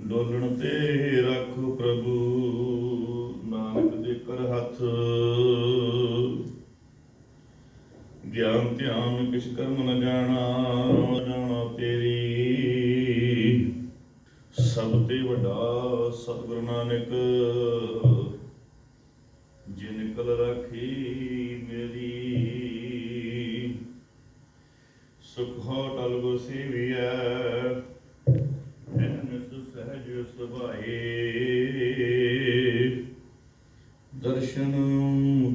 ਡੋਲਣ ਤੇ ਰੱਖ ਪ੍ਰਭੂ, ਨਾਨਕ ਦੇ ਕਰ ਹੱਥ। ਗਿਆਨ, ਧਿਆਨ, ਕਿਛ ਕਰਮ ਨ ਜਾਣਾ ਜਾਣਾ ਤੇਰੀ। ਸਭ ਤੇ ਵੱਡਾ ਸਤਿਗੁਰ ਨਾਨਕ, ਜਿਨ ਕਲ ਰਾਖੀ ਮੇਰੀ। ਸੁਖ ਹੋ ਟਲ ਗੋ ਸੇਵੀਐ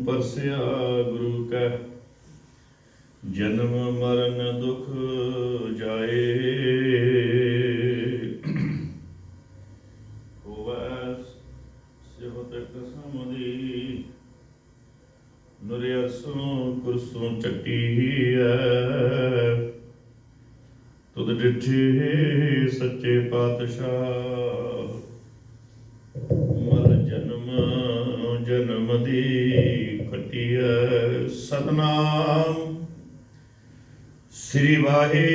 ਪਰਸਿਆ ਗੁਰੂ ਕੈ? ਜਨਮ ਮਰਨ ਦੁਖ ਜਾਏ। ਹੋਵੈ ਸਿਵਤ ਕਸਮ ਦੀ ਨੁਰਿਆਸੋਂ ਕੁਰਸੋਂ ਚੱਕੀਐ। ਤੁਧ ਡਿਠੇ ਸੱਚੇ ਪਾਤਸ਼ਾਹ। ਜਨਮ ਦੀ ਖਟੀਐ ਸਤਨਾਮ। ਸ੍ਰੀ ਵਾਹਿਗੁਰੂ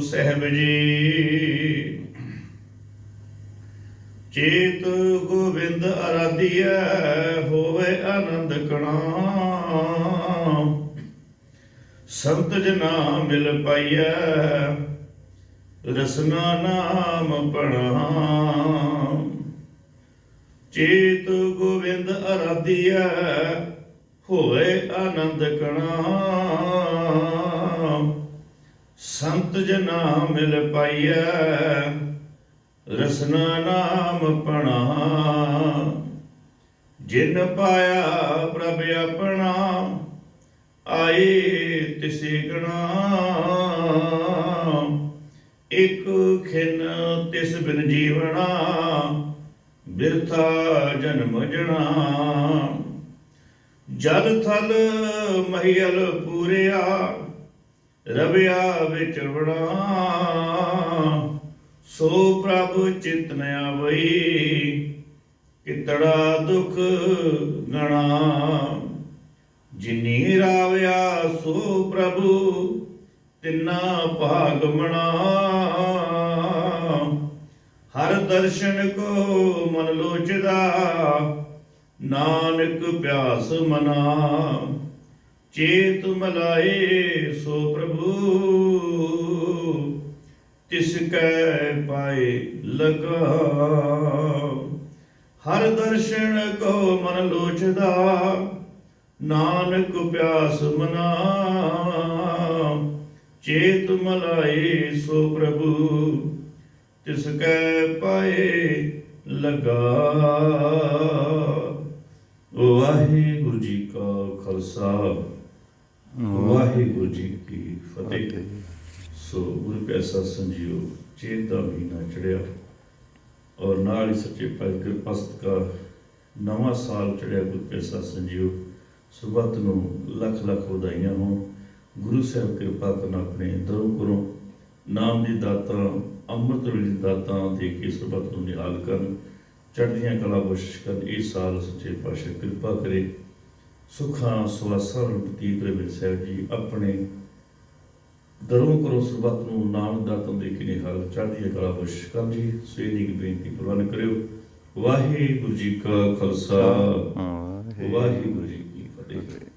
ਸਾਹਿਬ ਜੀ। ਚੇਤ ਗੋਬਿੰਦ ਅਰਾਧਿਐ ਹੋਵੇ ਆਨੰਦ ਕਣਾ। ਸੰਤ ਜਨਾ ਮਿਲ ਪਾਈਐ, ਰਸਨਾ ਨਾਮ ਪਣਾ। ਚੇਤ ਗੋਬਿੰਦ ਅਰਾਧਿਐ, ਹੋਏ ਆਨੰਦ ਕਣਾ। ਸੰਤ ਜਨਾ ਮਿਲ ਪਾਈਐ, ਰਸਨਾ ਨਾਮ ਪਣਾ। ਜਿਨ ਪਾਇਆ ਪ੍ਰਭ ਆਪਣਾ, ਆਏ ਤਿਸੇ ਗਣਾ। ਇਕ ਖਿਨ ਤਿਸ ਬਿਨ ਜੀਵਣਾ ਬਿਰਥਾ ਜਨਮ ਜਣਾ ਜਲ ਥਲ ਮਹੀਲ ਪੂਰਿਆ, ਰਵਿਆ ਵਿਚਰਵਣਾ ਸੋ ਪ੍ਰਭ ਚਿਤ ਨ ਆਵਈ, ਕਿਤੜਾ ਦੁਖ ਗਣਾ ਜਿਨੀ ਰਾਵਿਆ ਸੋ ਪ੍ਰਭੂ, ਤਿੰਨਾ ਭਾਗ ਮਣਾ ਹਰ ਦਰਸ਼ਨ ਕੋ ਮਨ ਲੋਚਦਾ। ਨਾਨਕ ਪਿਆਸ ਮਨਾ। ਚੇਤ ਮਲਾਏ ਸੋ ਪ੍ਰਭੂ। ਤਿਸ ਕੈ ਪਾਏ ਲਗਾ। ਹਰ ਦਰਸ਼ਨ ਕੋ ਮਨ ਲੋਚਦਾ। ਨਾਨਕ ਪਿਆਸ ਮਨਾ। ਚੇਤ ਮਲਾਏ ਸੋ ਪ੍ਰਭੂ। ਤਿਸ ਕੈ ਪਾਏ ਲਗਾ। ਵਾਹਿਗੁਰੂ ਜੀ ਕਾ ਖਾਲਸਾ ਵਾਹਿਗੁਰੂ। ਜੀ ਕੀ ਫਤਿਹ। ਸੋ ਗੁਰੂ ਪਿਆਸਾ ਸੰਜੀਓ ਚੇਤ ਦਾ ਮਹੀਨਾ ਚੜਿਆ ਔਰ ਨਾਲ ਹੀ ਸੱਚੇ ਪਾਤਸ਼ਾਹ ਕਿਰਪਾ ਸਤਿਕਾਰ ਨਵਾਂ ਸਾਲ ਚੜਿਆ ਗੁਰੂ ਪਿਆਸਾ ਸੰਜੀਓ ਸੁਬਤ ਨੂੰ ਲੱਖ ਲੱਖ ਵਧਾਈਆਂ ਹੋਣ। ਗੁਰੂ ਸਾਹਿਬ ਕਿਰਪਾ ਕਰਨ ਆਪਣੇ ਦਰੋਂ ਕਰੋ। ਨਾਮ ਦੀ ਦਾਤਾ ਅੰਮ੍ਰਿਤ ਵੇਲੇ ਦਾਤਾ ਦੇ ਕੇ ਸੁਬਤ ਨੂੰ ਨਿਹਾਲ ਕਰਨ। ਚੜ੍ਹਦੀਆਂ ਕਲਾ ਬਖਸ਼ਿਸ਼ ਕਰਨ। ਇਸ ਸਾਲ ਸੱਚੇ ਪਾਤਸ਼ਾਹ ਕਿਰਪਾ ਕਰੇ। ਸੁਖਾਂ ਸਵਾਸਾਂ ਬਤੀਤ ਰਹੇ ਸਾਹਿਬ ਜੀ ਆਪਣੇ ਦਰੋਂ ਕਰੋ ਸਰਬੱਤ ਨੂੰ ਨਾਮ ਦਾਤਨ ਦੇ ਕੇ ਨਿਹਾਲ ਚੜ੍ਹਦੀ ਕਲਾ ਬਖਸ਼ਿਸ਼ ਕਰਨ ਜੀ। ਸਵੇਰੀ ਦੀ ਬੇਨਤੀ ਪ੍ਰਵਾਨ ਕਰਿਓ। ਵਾਹਿਗੁਰੂ ਜੀ ਕਾ ਖਾਲਸਾ। ਵਾਹਿਗੁਰੂ ਜੀ ਕੀ ਫਤਿਹ।